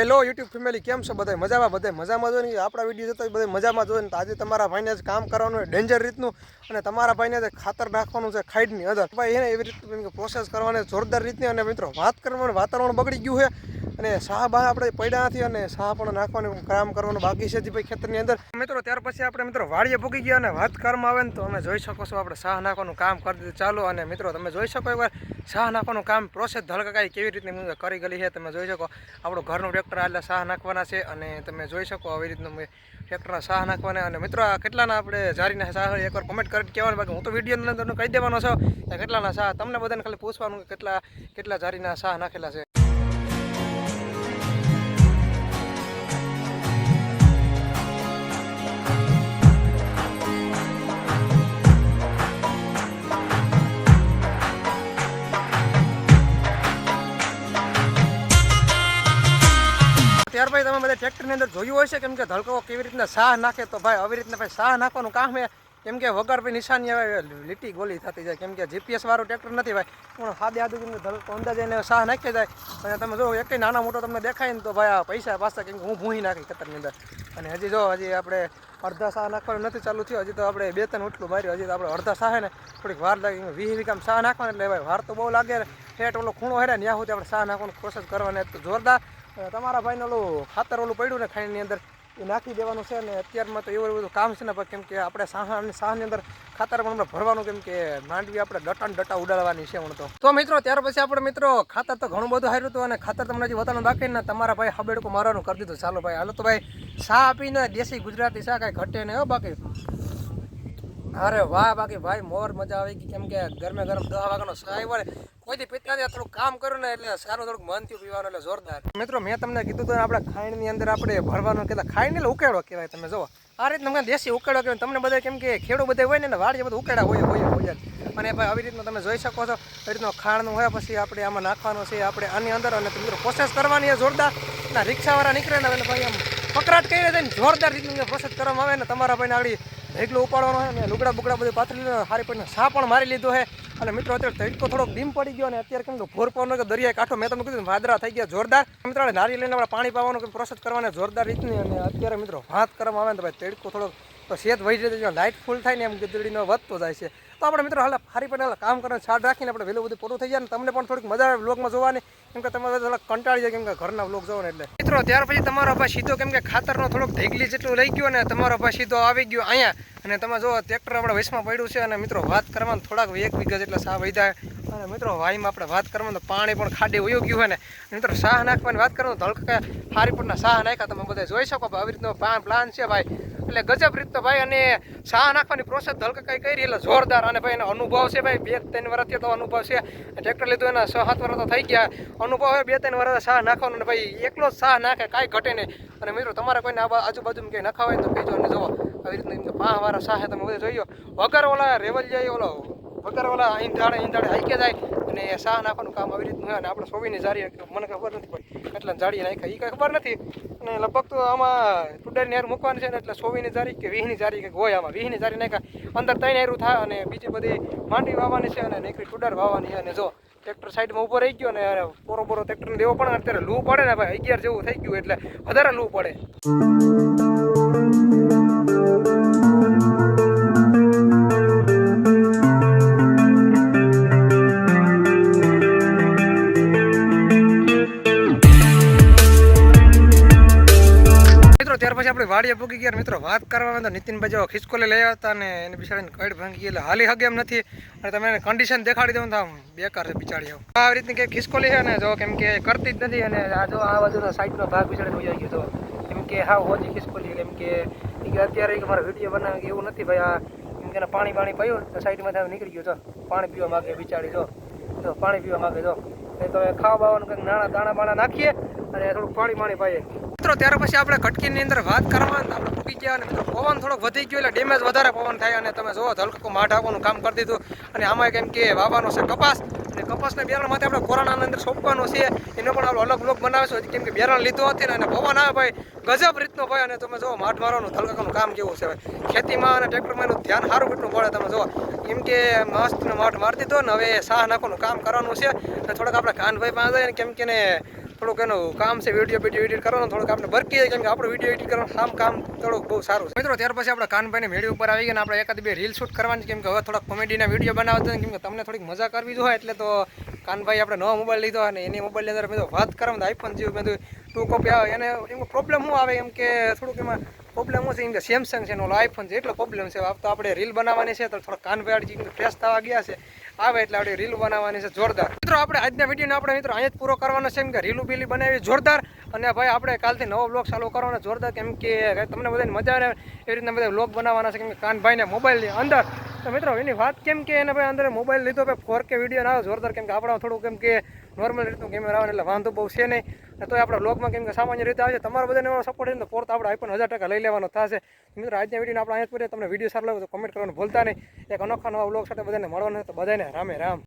Hello YouTube family કેમ છો બધા મજામાં બધા મજામાં જો ને? આપણા વીડિયો જોતા બધા મજામાં જો ને? આજે તમારા ભાઈને જ કામ કરવાનું હોય ડેન્જર રીતનું. અને તમારા ભાઈને જે ખાતર નાખવાનું છે, ખાઈડની અંદર ભાઈ એને એવી રીતે પ્રોસેસ કરવાની, જોરદાર રીતની. અને મિત્રો, વાત કરવાનું, વાતાવરણ બગડી ગયું છે. અને શાહ બા આપણે પડ્યા નથી અને શાહ પણ નાખવાનું કામ કરવાનું બાકી છે જે ભાઈ ખેતરની અંદર. મિત્રો, ત્યાર પછી આપણે મિત્રો વાડીએ પૂકી ગયા અને વાત કરવામાં આવે ને તો અમે જોઈ શકો છો આપણે શાહ નાખવાનું કામ કરી દીધું ચાલો. અને મિત્રો, તમે જોઈ શકો એકવાર શાહ નાખવાનું કામ પ્રોસેસ ધડકાઈ કેવી રીતની કરી ગયેલી છે તમે જોઈ શકો. આપણું ઘરનું ટ્રેક્ટર એટલે શાહ નાખવાના છે અને તમે જોઈ શકો આવી રીતનું ટ્રેક્ટરના શાહ નાખવાના. અને મિત્રો, આ કેટલાના આપણે જારીના શાહ એકવાર કમેન્ટ કરી કહેવાનું. બાકી હું તો વિડીયોની અંદર કહી દેવાનો છો કેટલાના શાહ તમને બધાને ખાલી પૂછવાનું કે કેટલા કેટલા જારીના શાહ નાખેલા છે. ત્યાર પછી તમે બધા ટ્રેક્ટરની અંદર જોયું હશે કેમ કે ધડકો કેવી રીતના શાહ નાખે તો ભાઈ આવી રીતના ભાઈ શાહ નાખવાનું કામ એ કેમ કે વગર ભાઈ નિશાની આવે, લીટી ગોલી થતી જાય. કેમ કે જીપીએસ વાળું ટ્રેક્ટર નથી ભાઈ. પણ કેમ કે ધડકો અંદાજે એને શાહ નાખી જાય. અને તમે જો એક નાનો મોટો તમને દેખાય ને તો ભાઈ આ પૈસા પાછા કેમ કે હું ભૂહી નાખી ખેતરની અંદર. અને હજી જો હજી આપણે અડધા શાહ નાખવાનું નથી ચાલુ થયું. હજી તો આપણે બે ત્રણ ઉઠલું માર્યું હજી તો આપણે અડધા શાહ ને, થોડીક વાર લાગી. વીસ વીઘામ શાહ નાખવાનું એટલે ભાઈ વાર તો બહુ લાગે. ને ઠેઠ ઓલો ખૂણો હેરે ત્યાં સુધી આપણે શાહ નાખવાનું કોશિશ કરવાની. જોરદાર તમારા ભાઈને ઓલું ખાતર ઓલું પડ્યું ને ખાઈની અંદર, એ નાખી દેવાનું છે ને અત્યારમાં તો એવું બધું કામ છે ને કેમ કે આપણે સાહાની, સાહની અંદર ખાતર પણ આપણે ભરવાનું, કેમ કે માંડવી આપણે ડટા ને ડટા ઉડાડવાની છે તો. તો મિત્રો, ત્યાર પછી આપણે મિત્રો, ખાતર તો ઘણું બધું હાર્યું હતું અને ખાતર તમને હજી વતાનું બાકી ને તમારા ભાઈ હબેડકું મારવાનું કરી દીધું. ચાલો ભાઈ, હાલો તો ભાઈ શાહ આપીને દેશી ગુજરાતી સાહ કાંઈ ઘટે ને હો બાકી. અરે વાહ, બાકી ભાઈ મોર મજા આવી ગઈ. કેમ કે ગરમે ગરમ દહ વાગ્યાનો સાય વળે કોઈથી પીતા નથી થોડું કામ કર્યું ને એટલે સારું થોડુંક મન થયું પીવાનું, એટલે જોરદાર. મિત્રો, મેં તમને કીધું હતું આપણે ખાંડની અંદર આપણે ભરવાનું કહેતા ખાંડ એટલે ઉકેડો કહેવાય તમે જુઓ. આ રીતે તમને દેશી ઉકેડો કહેવાય તમને બધા કેમ કે ખેડૂત બધા હોય ને વાડીએ બધું ઉકેડા હોય હોય હોય. અને ભાઈ, આવી રીતનું તમે જોઈ શકો છો. આવી રીતનું ખાણનું હોય, પછી આપણે આમાં નાખવાનું છે, આપણે આની અંદર, અને મિત્રો પ્રોસેસ કરવાની છે જોરદાર. ના, રિક્ષાવાળા નીકળે ને, એટલે ભાઈ આમ પકડાટ કરી ને, જોરદાર રીતનું પ્રોસેસ કરવામાં આવે ને, તમારા ભાઈને આગળ ભેગલો ઉપાડવાનો છે અને લુગડા બુગડા બધું પાથરી લીધો હારી પડીને સા પણ મારી લીધો છે. અને મિત્રો, અત્યારે તડકો થોડોક ડીમ પડી ગયો અને અત્યારે કેમ કે ભોર પવનનો કે દરિયા કાંઠો, મેં તમને કીધું વાદરા થઈ ગયા જોરદાર. મિત્રો નારી લઈને આપણે પાણી પાવાનું પ્રોસેસ કરવાની જોરદાર રીતની અને અત્યારે મિત્રો ભાત કરવામાં આવે ને તો ભાઈ તડકો થોડોક તો શેત વહી જાય, લાઇટ ફૂલ થાય ને એમ ગીધડીનો વધતો જાય છે. તો આપણે મિત્રો હાલ હારી પણ કામ કરવાનું છાડ રાખીને આપણે વહેલું બધું પૂરું થઈ જાય ને તમને પણ થોડીક મજા આવે બ્લોગમાં જોવાની. કેમ કે તમારે થોડાક કંટાળી જાય, કેમ કે ઘરના વ્લોગ જવાનું એટલે. મિત્રો, ત્યાર પછી તમારો ભાઈ સીધો કેમ કે ખાતરનો થોડોક ઢેગલી જેટલું લઈ ગયો ને, તમારો ભાઈ સીધો આવી ગયો અહીંયા. અને તમે જો ટ્રેક્ટર આપણે વૈશમાં પડ્યું છે અને મિત્રો, વાત કરવાનું થોડાક એક વીઘા જેટલા સાહ વધ્યા અને મિત્રો વાયમાં આપણે વાત કરવાનું તો પાણી પણ ખાડે વયો ગયું હોય ને. મિત્રો શાહ નાખવાની વાત કરવાનું ધડકા હારી પરના શાહ નાખ્યા. તમે બધા જોઈ શકો આવી રીતનો પ્લાન છે, ભાઈ. એટલે ગજબ રીતે ભાઈ અને શાહ નાખવાની પ્રોસેસ ધલકકાઈ કરી, એટલે જોરદાર. અને ભાઈ એનો અનુભવ છે ભાઈ, બે ત્રણ વર્ષથી તો અનુભવ છે. ટ્રેક્ટર લીધું એના છ સાત વર્ષ તો થઈ ગયા. અનુભવ હોય બે ત્રણ વર્ષ શાહ નાખવાનો અને ભાઈ એકલો જ શાહ નાખે, કાંઈ ઘટે નહીં. અને મિત્રો, તમારે કોઈને આજુબાજુમાં ક્યાંય નાખવા હોય તો કહેજો અને જુઓ, આવી રીતના પાંચ વાળા શાહ તમે બધે જોઈએ વગર ઓલા રેવલ જાય ઓલો વગર ઓલા ઈંધાડે ઈંધાડે હાઈકે જાય. અને શાહ નાખવાનું કામ આવી રીતનું હોય અને આપણે સોવીને જારી મને ખબર નથી પડી. એટલે જાળી નાખ્યા. એ કંઈ ખબર નથી. અને લગભગ તો આમાં ટુડાની નેર મૂકવાની છે ને એટલે સોવીની જારી કે વીહની જારી કે હોય આમાં. વીહની જારી નાખ્યા. અંદર ત્રણ નેરું થાય અને બીજી બધી માંડવી વાવવાની છે અને નીકળી ટુડાર વાવવાની છે. અને જો ટ્રેક્ટર સાઈડમાં ઊભો રહી ગયો ને પોરો પોરો ટ્રેક્ટરને દેવો પણ અત્યારે લૂ પડે ને ભાઈ. અગિયાર જેવું થઈ ગયું એટલે વધારે લૂ પડે. વાડીએ પૂકી ગયા મિત્રો, વાત કરવામાં તો નીતિનભાઈ જેવો ખિસકોલે લઈ આવતા અને એને બિચારાને કઈ ભાંગી એટલે હાલી હગે નથી. અને તમે એને કન્ડિશન દેખાડી દો ને તો આમ બેકાર છે બિચારી આવું આ રીતની કંઈક ખિસકોલી છે ને, જો કેમ કે કરતી જ નથી અને આ જો આ બાજુનો સાઈડનો ભાગ બિચારીને ઉજાઈ ગયો તો. કેમ કે હા ઓછી ખિસકોલી કેમ કે અત્યારે મારે વીડિયો બનાવે એવું નથી. ભાઈ આ કેમ કે પાણી પાણી પડ્યું તો સાઈડમાં નીકળી ગયો તો. પાણી પીવા માગે બિચારી જો, પાણી પીવા માગે, જો. ખાવા બાવાનું કંઈક દાણા બાણા નાખીએ અને થોડુંક પાણી પાણી પાઈએ. મિત્રો, ત્યાર પછી આપણે કટકીની અંદર વાત કરવા ને આપણે ફૂકી ગયા અને મિત્રો, પવન થોડોક વધી ગયો એટલે ડેમેજ વધારે પવન થાય અને તમે જોવો ધલકો માઠ કામ કરી દીધું. અને આમાં કેમ કે વાવવાનો છે કપાસ. અને કપાસના બિયારણ માટે આપણે કોરોનાના અંદર સોંપવાનો છે. એનો પણ આપણે અલગ બ્લોક બનાવીશું. કેમ કે બિયારણ લીધું હતી ને અને પવન આવે ભાઈ, ગજબ રીતનો ભાઈ. અને તમે જો માઠ મારવાનું ધલકાનું કામ કેવું છે ખેતીમાં અને ટ્રેક્ટરમાં એનું ધ્યાન સારું કેટલું પડે તમે જો કેમ કે મસ્ત માઠ મારી દીધો ને, હવે સાહ નાખવાનું કામ કરવાનું છે. અને થોડાક આપણે કાનભાઈ પાસે કેમ કે થોડુંક એનું કામ છે વીડિયો વીડિયો એડિટ કરવાનું, થોડુંક આપણે બરકી કેમ કે આપણું વીડિયો એડિટ કરવાનું કામ કામ થોડુંક બહુ સારું છે. મિત્રો, ત્યાર પછી આપણે કાનભાઈને મેળી ઉપર આવી ગયા આપણે એકાદ બે રીલ શૂટ કરવાની, કેમ કે હવે થોડાક કોમેડીના વીડિયો બનાવતા કેમ કે તમને થોડીક મજા કરવી જોઈએ એટલે તો કાનભાઈ આપણે નવો મોબાઈલ લીધો અને એની મોબાઈલની અંદર મેં તો વાત કરવા આઈફોન જેવું મેં ટુ કોપી આવે એને એમાં પ્રોબ્લેમ શું આવે? એમ કે થોડુંક એમાં પ્રોબ્લેમ શું છે? એમ સેમસંગ છે ઓલો આઈફોન છે, એટલો પ્રોબ્લેમ છે. આ તો આપણે રીલ બનાવવાની છે, તો થોડો કાનભાઈ આડી ફ્રેશ થવા ગયા છે. આવે એટલે આપણે રીલ બનાવવાની છે, જોરદાર. મિત્રો, આપણે આજના વિડીયોને આપણે મિત્રો અહીંયા જ પૂરો કરવાનો છે, એમ કે રીલું બીલી બનાવી જોરદાર. અને ભાઈ, આપણે કાલથી નવો બ્લોગ ચાલુ કરવાનો જોરદાર, કેમ કે તમને બધાને મજા આવે એવી રીતના બધા બ્લોગ બનાવવાના છે, કેમ કે કાનભાઈને મોબાઈલની અંદર. તો મિત્રો, એની વાત કેમ કે એને ભાઈ અંદર મોબાઈલ લીધો, ભાઈ ફોર કે વીડિયો ના આવે, જોરદાર, કેમ કે આપણા થોડું, કેમ કે નોર્મલ રીતનું કેમેરા આવે એટલે વાંધો બહુ છે નહીં. તોય આપણા બ્લોગમાં કેમ કે સામાન્ય રીતે આવે છે, તમારા બધાને એવો સપોર્ટ છે તો તો આપણે આઈફોન હજાર ટકા લઈ લેવાનો થશે. મિત્રો, આજના વીડિયો આપણે અહીંયા પૂરીએ. તમને વીડિયો સારો લાગે તો કમેન્ટ કરવાનું ભૂલતા નહીં. એક અનોખા નવા બ્લોગ સાથે બધાને મળવાનું તો બધાને રામે રામ.